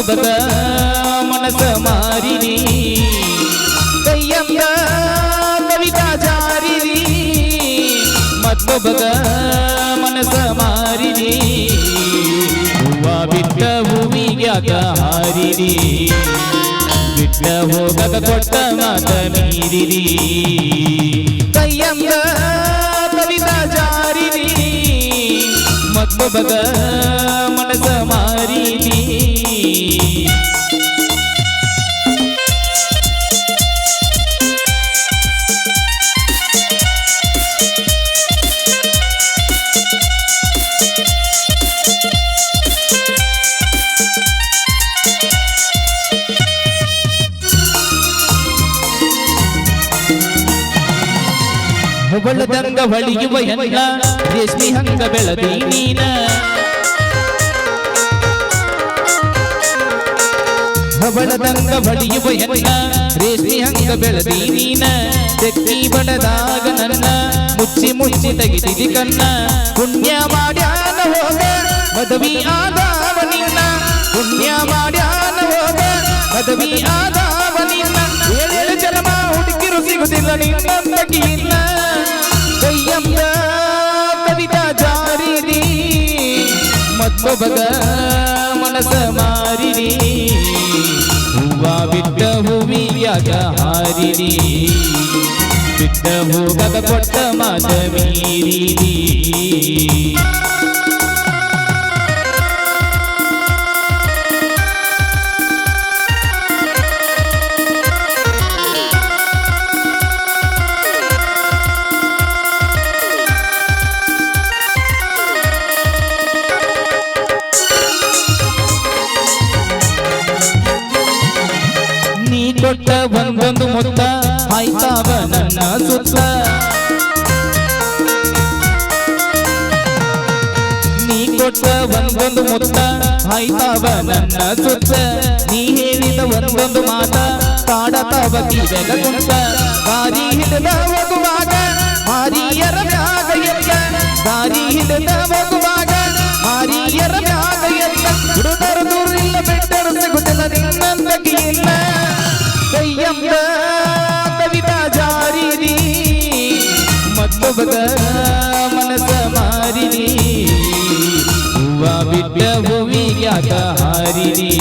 ಮತ್ತೊಬ್ಬಗ ಮನಸ್ಸ ಮಾರಿರಿ ಕೈಯಂದ ಕವಿತಾ ಜಾರಿರಿ ಮತ್ತೊಬ್ಬಗ ಮನಸ್ಸ ಮಾರಿರಿ ಹೂವ ಬಿಟ್ಟ ಹೂವಿಗ್ಯಾಕ ಹಾರಿರಿ ಬಿಟ್ಟ ಹೋಗಕ ಕೊಟ್ಟ ಮಾತ ಮೀರಿರಿ ಕೈಯಂದ ಕವಿತಾ ಜಾರಿರಿ ಮತ್ತೊಬ್ಬಗ ಹೊಗಳದಂಗ ಹೊಳಿಯುವ ಹೆಣ್ಣ ರೇಷ್ಮಿ ಹಂಗ ಬೆಳದಿ ನೀನ ಹೊಗಳದಂಗ ಹೊಳಿಯುವ ಹೆಣ್ಣ ರೇಷ್ಮಿ ಹಂಗ ಬೆಳದಿ ನೀನ ತೆಕ್ಕಿ ಬಡದಾಗ ನನ್ನ ಮುಚ್ಚಿ ಮುಚ್ಚಿ ತೆಗಿದಿದಿ ಕನ್ನ ಪುಣ್ಯ ಮಾಡ್ಯಾನ ಹೋಗ ಮದವಿ ಆದಾವ ನಿನ್ನ ಪುಣ್ಯ ಮಾಡ್ಯಾನ ಹೋಗ ಪದವಿ ಆದಾವ ನಿನ್ನ ಏಳೇಳು ಜನ್ಮ ಹುಡುಕಿರು ಸಿಗುದಿಲ್ಲ ನಿನ್ನ ಕೈಯಂಬ ಕವಿತಾ ಜಾರಿರಿ. ಮತ್ತೊಬ್ಬಗ ಮನಸ ಮಾರಿರಿ. ಹೂವ ಬಿಟ್ಟ ಹೂವಿಯಾಗ ಹಾರಿರಿ. ಬಿಟ್ಟ ಹೋಗದ ಕೊಟ್ಟ ಮಾತ ಮೀರಿರಿ ಕೊಟ್ಟ ಒಂದೊಂದು ಮುತ್ತ ಆಯ್ತಾವ ನನ್ನ ಸುತ್ತ. ನೀ ಕೊಟ್ಟ ಒಂದೊಂದು ಮುತ್ತ ಆಯ್ತಾವ ನನ್ನ ಸುತ್ತ. ನೀ ಹೇಳಿದ ಒಂದೊಂದು ಮಾತ, ಕಾಡತಾವ ಕಿವೆಗ ಕುಂತ ಬಾರಿ ಹಿಡಿದ शोभद मन समारिणी हुआ बिट हुई ज्ञात हारिणी।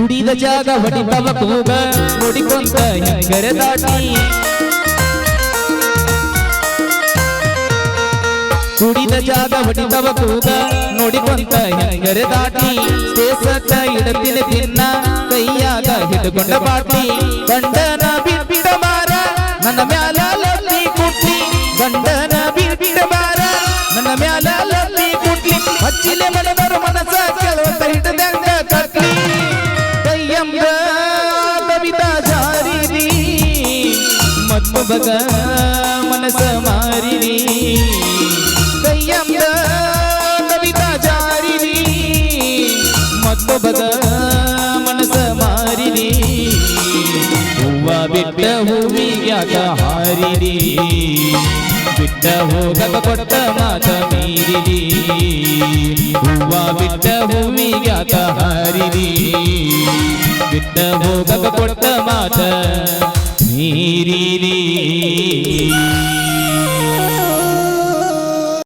ದುಡಿದ ಜಾಗ ಹೊಡಿತವ ಕೂಗ. ನೋಡಿಕೊಂತ ಹೆಂಗರೆ ದಾಟಿ. ಕುಡಿದ ಜಾಗ ಹೊಡಿತವ ಕೂಗ. ನೋಡಿಕೊಂತ ಹೆಂಗರೆ ದಾಟಿ. ಸೇಸಟ್ಟ ಇಡತಿನ ತಿನ್ನ ಕೈಯಾಗ ಹಿಡ್ಕೊಂಡ ಬಾಟಿ. ಕಂಡನ ಬಿಟ್ಟ ಮತ್ತೊಬ್ಬಗ ಮನಸ್ಸ ಮಾರಿರಿ ಕೈಯಂಬ ಕವಿತಾ ಜಾರಿರಿ ಮತ್ತೊಬ್ಬಗ ಮನಸ್ಸ ಮಾರಿರಿ ಹೂವ ಬಿಟ್ಟ ಹೂವಿಗ್ಯಾಕ ಹಾರಿರಿ ಬಿಟ್ಟ ಹೋಗಕ ಕೊಟ್ಟ ಮಾತ ಮೀರಿದಿ ಹೂವ ಬಿಟ್ಟ ಹೂವಿಗ್ಯಾಕ ಹಾರಿದಿ ಬಿಟ್ಟ ಹೋಗಕ ಕೊಟ್ಟ ಮಾತ നീരീരീ.